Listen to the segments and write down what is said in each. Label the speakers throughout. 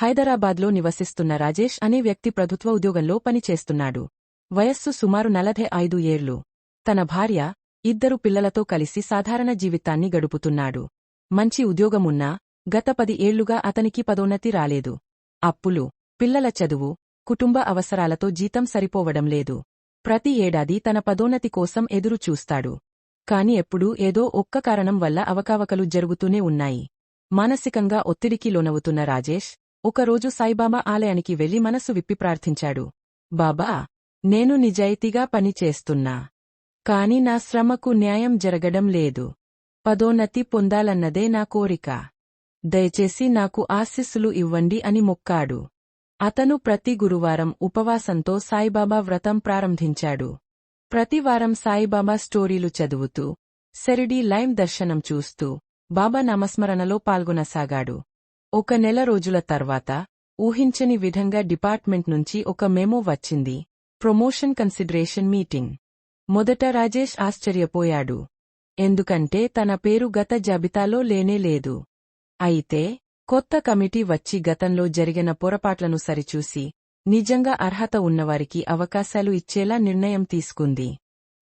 Speaker 1: హైదరాబాద్లో నివసిస్తున్న రాజేష్ అనే వ్యక్తి ప్రభుత్వ ఉద్యోగంలో పనిచేస్తున్నాడు. వయస్సు సుమారు నలభై ఐదు ఏళ్ళు తన భార్య ఇద్దరు పిల్లలతో కలిసి సాధారణ జీవితాన్ని గడుపుతున్నాడు. మంచి ఉద్యోగమున్నా గత పది ఏళ్ళుగా అతనికి పదోన్నతి రాలేదు. అప్పులు పిల్లల చదువు కుటుంబ అవసరాలతో జీతం సరిపోవడం లేదు. ప్రతి ఏడాది తన పదోన్నతి కోసం ఎదురు చూస్తాడు. కాని ఎప్పుడూ ఏదో ఒక్క కారణం వల్ల అవకావకలు జరుగుతూనే ఉన్నాయి. మానసికంగా ఒత్తిడికి లోనవుతున్న రాజేష్ ఒకరోజు సాయిబాబా ఆలయానికి వెళ్ళి మనసు విప్పి ప్రార్థించాడు. బాబా నేను నిజాయితీగా పనిచేస్తున్నా కాని నా శ్రమకు న్యాయం జరగడం లేదు. పదోన్నతి పొందాలన్నదే నా కోరిక. దయచేసి నాకు ఆశీస్సులు ఇవ్వండి అని మొక్కాడు. అతను ప్రతి గురువారం ఉపవాసంతో సాయిబాబా వ్రతం ప్రారంభించాడు. ప్రతివారం సాయిబాబా స్టోరీలు చదువుతూ సెరిడీ లైవ్ దర్శనం చూస్తూ బాబా నామస్మరణలో పాల్గొనసాగాడు. ఒక నెల రోజుల తర్వాత ఊహించని విధంగా డిపార్ట్మెంట్ నుంచి ఒక మెమో వచ్చింది. Promotion consideration meeting. మొదట రాజేష్ ఆశ్చర్యపోయాడు. ఎందుకంటే తన పేరు గత జాబితాలో లేనే లేదు. అయితే కొత్త కమిటీ వచ్చి గతంలో జరిగిన పొరపాట్లను సరిచూసి నిజంగా అర్హత ఉన్నవారికి అవకాశాలు ఇచ్చేలా నిర్ణయం తీసుకుంది.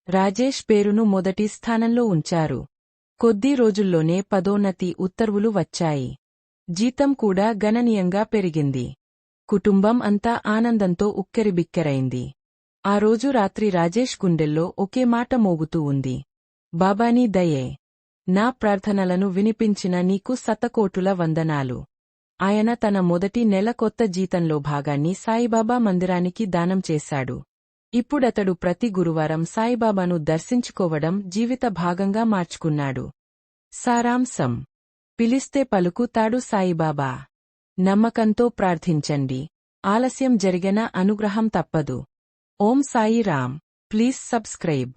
Speaker 1: రాజేష్ పేరును మొదటి స్థానంలో ఉంచారు. కొద్ది రోజుల్లోనే పదోన్నతి ఉత్తర్వులు వచ్చాయి. జీతం కూడా గణనీయంగా పెరిగింది. కుటుంబం అంతా ఆనందంతో ఉక్కెరిబిక్కెరైంది. ఆ రోజు రాత్రి రాజేష్ గుండెల్లో ఒకే మాట మోగుతూ ఉంది. బాబానీ దయే నా ప్రార్థనలను వినిపించిన నీకు శతకోటుల వందనాలు. ఆయన తన మొదటి నెల కొత్త జీతంలో భాగాన్ని సాయిబాబా మందిరానికి దానం చేశాడు. ఇప్పుడతడు ప్రతి గురువారం సాయిబాబాను దర్శించుకోవడం జీవిత భాగంగా మార్చుకున్నాడు. సారాంశం పిలిస్తే పలుకుతాడు సాయిబాబా. నమ్మకంతో ప్రార్థించండి. ఆలస్యం జరిగిన అనుగ్రహం తప్పదు. ఓం సాయి రామ్. Please subscribe.